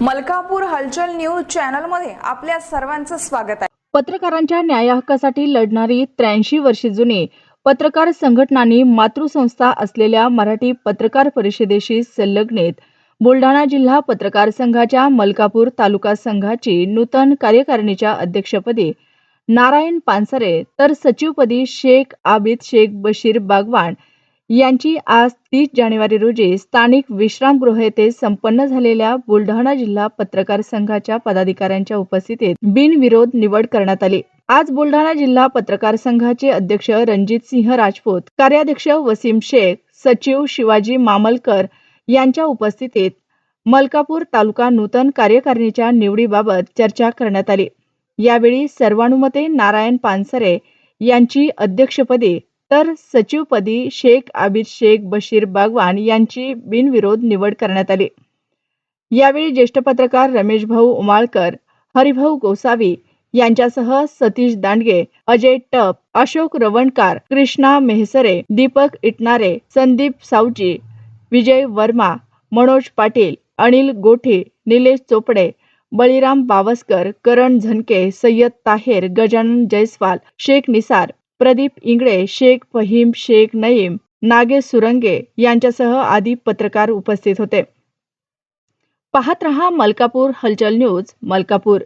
मलकापूर हलचल न्यूज चॅनलमध्ये आपल्या सर्वांचं स्वागत आहे. पत्रकारांच्या न्याय हक्कासाठी लढणारी त्र्याऐंशी वर्षे जुनी पत्रकार संघटनांनी मातृसंस्था असलेल्या मराठी पत्रकार परिषदेशी संलग्नित बुलढाणा जिल्हा पत्रकार संघाच्या मलकापूर तालुका संघाची नूतन कार्यकारिणीच्या अध्यक्षपदी नारायण पानसरे तर सचिवपदी शेख आबिद शेख बशीर बागवान यांची आज तीस जानेवारी रोजी स्थानिक विश्रामगृह येथे संपन्न झालेल्या बुलढाणा जिल्हा पत्रकार संघाच्या पदाधिकाऱ्यांच्या उपस्थितीत बिनविरोध निवड करण्यात आली. आज बुलढाणा जिल्हा पत्रकार संघाचे अध्यक्ष रणजित सिंह राजपूत कार्याध्यक्ष वसीम शेख सचिव शिवाजी मामलकर यांच्या उपस्थितीत मलकापूर तालुका नूतन कार्यकारिणीच्या निवडीबाबत चर्चा करण्यात आली. यावेळी सर्वानुमते नारायण पानसरे यांची अध्यक्षपदी तर सचिवपदी शेख आबिद शेख बशीर बागवान यांची बिनविरोध निवड करण्यात आली. यावेळी ज्येष्ठ पत्रकार रमेश भाऊ उमाळकर हरिभाऊ गोसावी यांच्यासह सतीश दांडगे अजय टप अशोक रवणकार कृष्णा मेहसरे दीपक इटनारे संदीप सावजी विजय वर्मा मनोज पाटील अनिल गोठे निलेश चोपडे बळीराम बावस्कर करण झनके सय्यद ताहेर गजानन जयस्वाल शेख निसार प्रदीप इंगळे शेख फहीम शेख नईम नागेश सुरंगे यांच्यासह आदी पत्रकार उपस्थित होते. पाहत रहा मलकापूर हलचल न्यूज मलकापूर.